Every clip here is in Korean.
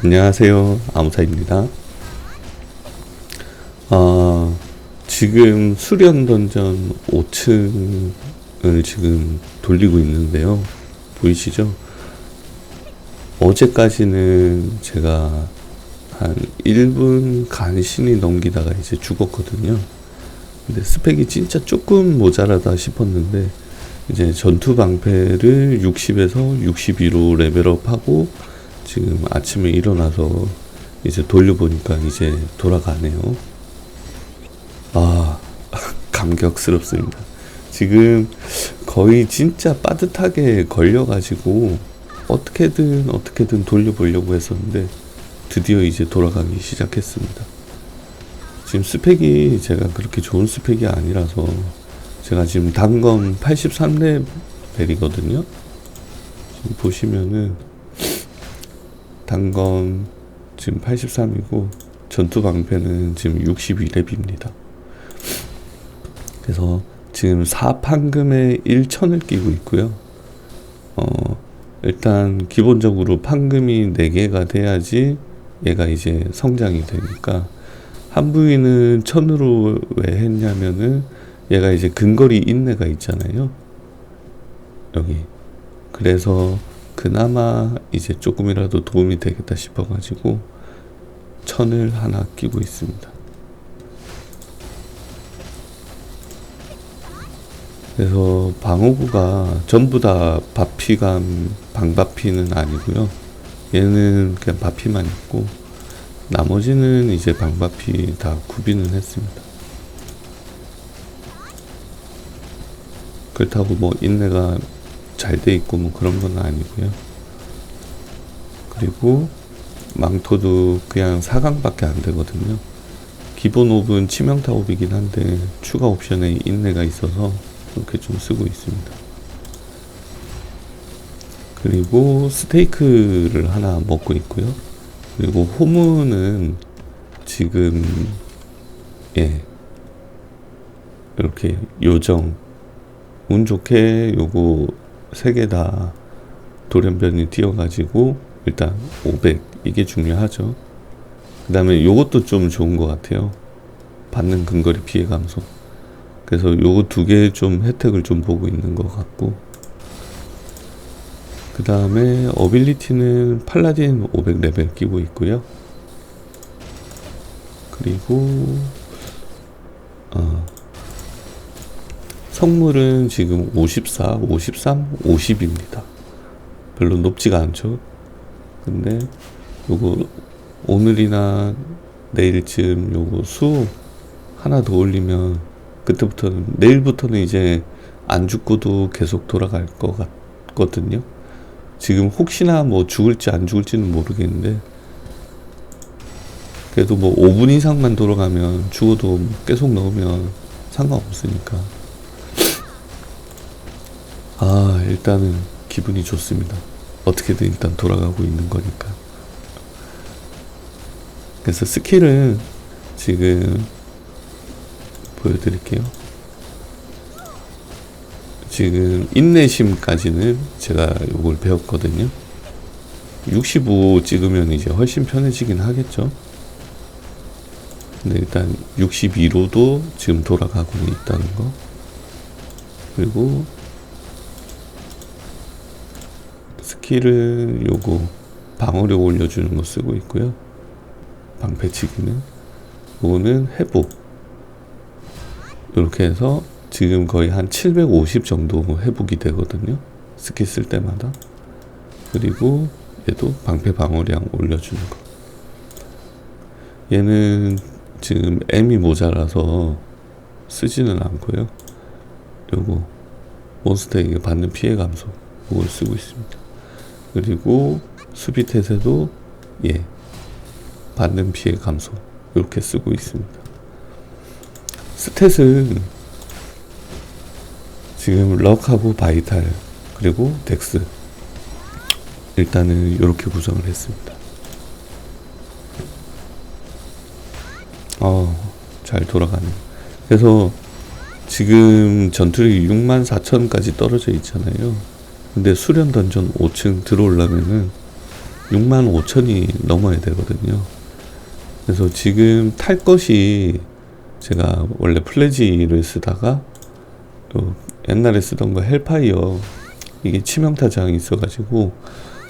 안녕하세요. 아무사입니다. 아, 지금 수련 던전 5층을 지금 돌리고 있는데요. 보이시죠? 어제까지는 제가 한 1분 간신히 넘기다가 이제 죽었거든요. 근데 스펙이 진짜 조금 모자라다 싶었는데 이제 전투 방패를 60에서 62로 레벨업하고 지금 아침에 일어나서 이제 돌려보니까 이제 돌아가네요. 아, 감격스럽습니다. 지금 거의 진짜 빠듯하게 걸려가지고 어떻게든 어떻게든 돌려보려고 했었는데 드디어 이제 돌아가기 시작했습니다. 지금 스펙이 제가 그렇게 좋은 스펙이 아니라서 제가 지금 단검 83레벨이거든요. 지금 보시면은 단검 지금 83이고 전투 방패는 지금 62렙입니다. 그래서 지금 4판금에 1천을 끼고 있고요. 어, 일단 기본적으로 판금이 4개가 돼야지 얘가 이제 성장이 되니까 한 부위는 천으로 왜 했냐면은 얘가 이제 근거리 인내가 있잖아요. 여기. 그래서 그나마 이제 조금이라도 도움이 되겠다 싶어가지고 천을 하나 끼고 있습니다. 그래서 방어구가 전부 다 바피감 방바피는 아니고요. 얘는 그냥 바피만 있고 나머지는 이제 방바피 다 구비는 했습니다. 그렇다고 뭐 인내가 잘 돼 있고 뭐 그런 건 아니고요. 그리고 망토도 그냥 4강밖에 안 되거든요. 기본 옵은 치명타 옵이긴 한데 추가 옵션에 인내가 있어서 이렇게 좀 쓰고 있습니다. 그리고 스테이크를 하나 먹고 있고요. 그리고 호문은 지금 예 이렇게 요정 운 좋게 요거 세 개 다 돌연변이 띄어가지고 일단 500 이게 중요하죠. 그 다음에 요것도 좀 좋은 것 같아요. 받는 근거리 피해 감소. 그래서 요거 두 개 좀 혜택을 좀 보고 있는 것 같고 그 다음에 어빌리티는 팔라딘 500 레벨 끼고 있고요. 그리고 어, 성물은 지금 54, 53, 50입니다. 별로 높지가 않죠. 근데 요거 오늘이나 내일쯤 요거 수 하나 더 올리면 그때부터는 내일부터는 이제 안 죽고도 계속 돌아갈 것 같거든요. 지금 혹시나 뭐 죽을지 안 죽을지는 모르겠는데 그래도 뭐 5분 이상만 돌아가면 죽어도 계속 넣으면 상관없으니까 아 일단은 기분이 좋습니다. 어떻게든 일단 돌아가고 있는 거니까. 그래서 스킬은 지금 보여드릴게요. 지금 인내심까지는 제가 요걸 배웠거든요. 65 찍으면 이제 훨씬 편해지긴 하겠죠. 근데 일단 62로도 지금 돌아가고 있다는 거. 그리고 스킬은 요거 방어력 올려주는 거 쓰고 있고요. 방패치기는 요거는 회복 이렇게 해서 지금 거의 한 750 정도 회복이 되거든요. 스킬 쓸 때마다. 그리고 얘도 방패 방어량 올려주는 거. 얘는 지금 M이 모자라서 쓰지는 않고요. 요거 몬스터에게 받는 피해 감소 이걸 쓰고 있습니다. 그리고 수비 태세도 예 받는 피해 감소 이렇게 쓰고 있습니다. 스탯은 지금 럭하고 바이탈 그리고 덱스 일단은 이렇게 구성을 했습니다. 어, 잘 돌아가네. 그래서 지금 전투력이 6만 4천까지 떨어져 있잖아요. 근데 수련 던전 5층 들어오려면은 6만 5천이 넘어야 되거든요. 그래서 지금 탈 것이 제가 원래 플래지를 쓰다가 또 옛날에 쓰던 거 헬파이어 이게 치명타장이 있어가지고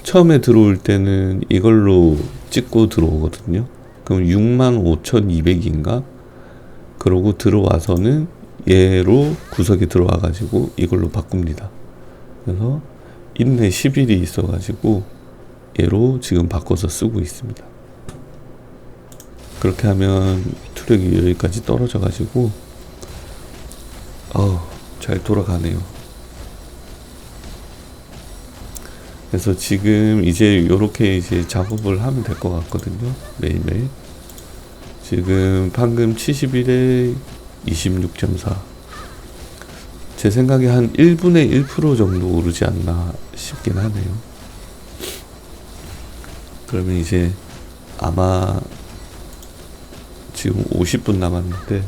처음에 들어올 때는 이걸로 찍고 들어오거든요. 그럼 65,200인가? 그러고 들어와서는 얘로 구석에 들어와가지고 이걸로 바꿉니다. 그래서 인내 10일이 있어가지고 얘로 지금 바꿔서 쓰고 있습니다. 그렇게 하면 투력이 여기까지 떨어져가지고 어우 잘 돌아가네요. 그래서 지금 이제 이렇게 이제 작업을 하면 될 것 같거든요. 매일매일. 지금 방금 71에 26.4. 제 생각에 한 1분의 1% 정도 오르지 않나 싶긴 하네요. 그러면 이제 아마 지금 50분 남았는데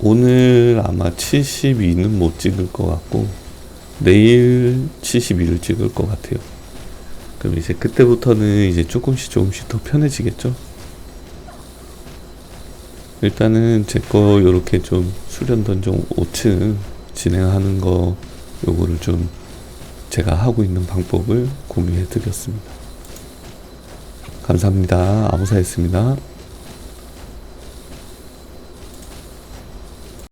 오늘 아마 72는 못 찍을 것 같고 내일 72를 찍을 것 같아요. 그럼 이제 그때부터는 이제 조금씩 조금씩 더 편해지겠죠? 일단은 제거 요렇게 좀 수련 던종 5층 진행하는 거 요거를 좀 제가 하고 있는 방법을 공유해 드렸습니다. 감사합니다. 아무사였습니다.